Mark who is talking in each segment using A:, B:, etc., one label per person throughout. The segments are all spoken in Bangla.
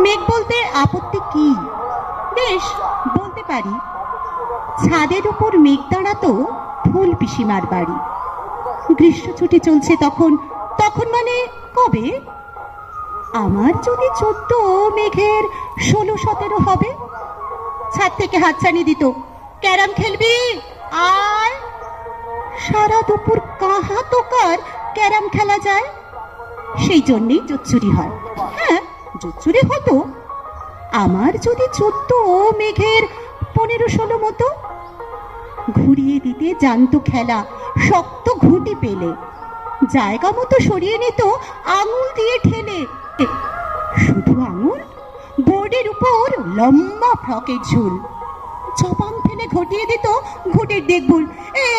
A: মেঘ বলতে আপত্তি কি? বেশ, বলতে পারি। ছাদের উপর মেঘ দাঁড়াতো ফুল পিসিমার বাড়ি। গ্রীষ্ম ছুটি চলছে তখন। তখন মানে কবে? আমার যদি চোদ্দ মেঘের ষোলো সতেরো হবে, ছাদ থেকে হাতছানি দিত। ক্যারাম খেলবি? আয়! সারা দুপুর কাহা তোকার ক্যারাম খেলা যায়। সেই জন্যেই জোচ্চুরি হয়। হ্যাঁ জোচ্চুরি হতো? আমার যদি চোদ্দ মেঘের পনেরো ষোলো মতো? ঘুরিয়ে দিতে জানতো খেলা, শক্ত ঘুঁটি পেলে। জায়গা মতো সরিয়ে নিত, আঙুল দিয়ে ঠেলে। শুধু আঙুল? বোর্ডের উপর লম্বা ফ্রকের ঝুল। চপাং ফেলে ঘটিয়ে দিত ঘুটের দেখবুল।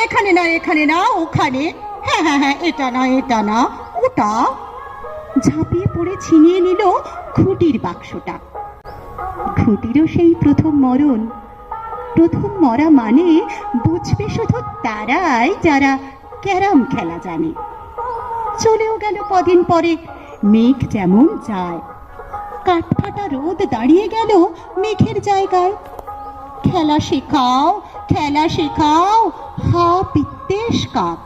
A: এখানে না এখানে না, ওখানে। হ্যাঁ হ্যাঁ হ্যাঁ এটা না এটা না, ওটা। ঝাঁপিয়ে পড়ে ছিনিয়ে নিল খুঁটির বাক্সটা। খুঁটিরও সেই প্রথম মরণ। প্রথম মরা মানে বুঝবে শুধু তারাই যারা ক্যারাম খেলা জানে। চলেও গেল কদিন পরে, মেঘ যেমন যায়। কাঠফাটা রোদ দাঁড়িয়ে গেল মেঘের জায়গায়। খেলা শেখাও খেলা শেখাও, হা পিত্তেশ কাক।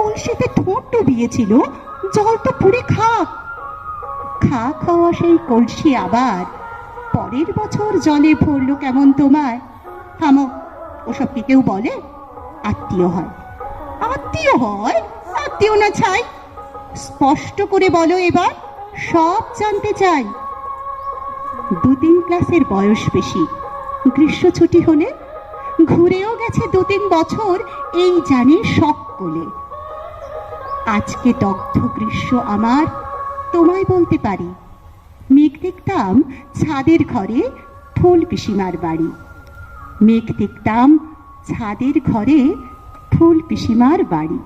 A: কলসিতে ঠোঁট ডুবিয়েছিল জল তো পুড়ে খাক খা খাওয়া সেই কলসি আবার। পরের বছর জলে ভরলো কেমন তোমার? থামো, ওসব কি কেউ বলে? আত্মীয় হয়। আত্মীয় হয়? আত্মীয় না স্পষ্ট করে বলো এবার, সব জানতে চাই। দু তিন ক্লাসের বয়স বেশি। গ্রীষ্ম ছুটি হলে ঘুরেও গেছে দু তিন বছর এই জানে সকলে আজকে দগ্ধ গ্রীষ্ম আমার, তোমায় বলতে পারি। মেঘ দেখতাম ছাদের ঘরে ফুল পিসিমার বাড়ি। মেঘ দেখতাম ছাদের ঘরে ফুল পিসিমার বাড়ি।